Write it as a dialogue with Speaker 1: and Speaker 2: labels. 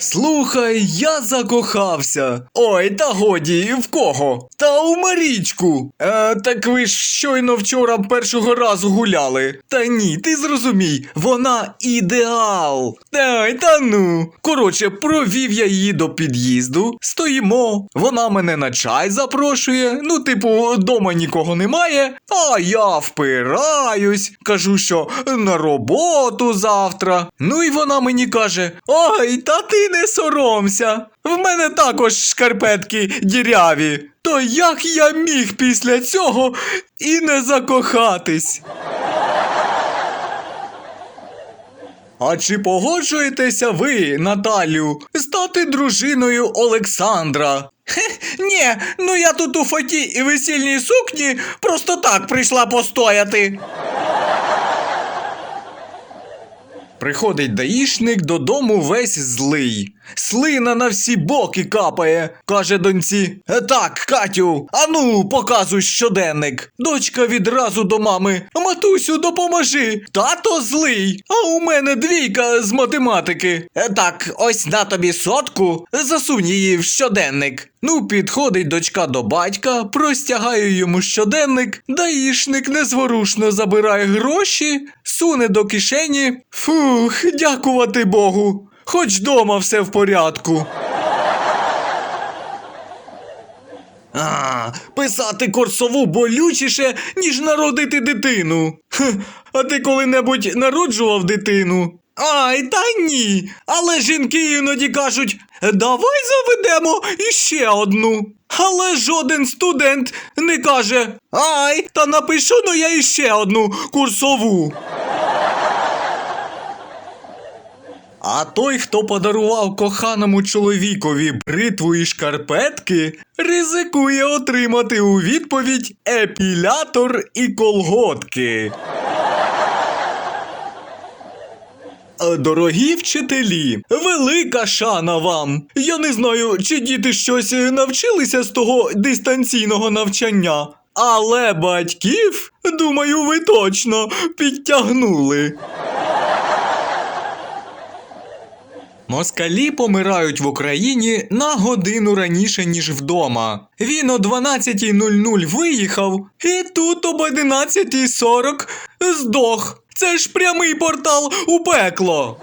Speaker 1: Слухай, я закохався. Ой, та годі, в кого? Та у Марічку. Е, так ви ж щойно вчора першого разу гуляли. Та ні, ти зрозумій, вона ідеал. Ай, та ну. Коротше, провів я її до під'їзду, стоїмо. Вона мене на чай запрошує. Ну, типу, дома нікого немає. А я впираюсь, кажу, що на роботу завтра. Ну і вона мені каже: Ой, та ти не соромся. В мене також шкарпетки діряві. То як я міг після цього і не закохатись? А чи погоджуєтеся ви, Наталю, стати дружиною Олександра? Хе, ні, ну я тут у фаті і весільній сукні просто так прийшла постояти. Приходить даїшник додому весь злий. Слина на всі боки капає, каже доньці. «Е, Так, Катю, ану, показуй щоденник. Дочка відразу до мами. Матусю, допоможи. Тато злий. А у мене двійка з математики. «Е, Так, ось на тобі сотку. Засунь її в щоденник. Ну, підходить дочка до батька, простягає йому щоденник, даїшник незворушно забирає гроші, суне до кишені. Фух, дякувати Богу. Хоч дома все в порядку. А, писати курсову болючіше, ніж народити дитину. Хе, а ти коли-небудь народжував дитину? Ай, та ні. Але жінки іноді кажуть: давай заведемо іще одну. Але жоден студент не каже: Ай, та напишу ну я іще одну курсову. А той, хто подарував коханому чоловікові бритву і шкарпетки, ризикує отримати у відповідь епілятор і колготки. Е, Дорогі вчителі, велика шана вам. Я не знаю, чи діти щось е, навчилися з того дистанційного навчання. Але батьків, думаю, ви точно підтягнули. Москалі помирають в Україні на годину раніше, ніж вдома. Він о 12.00 виїхав, і тут об 11.40 здох. Це ж прямий портал у пекло.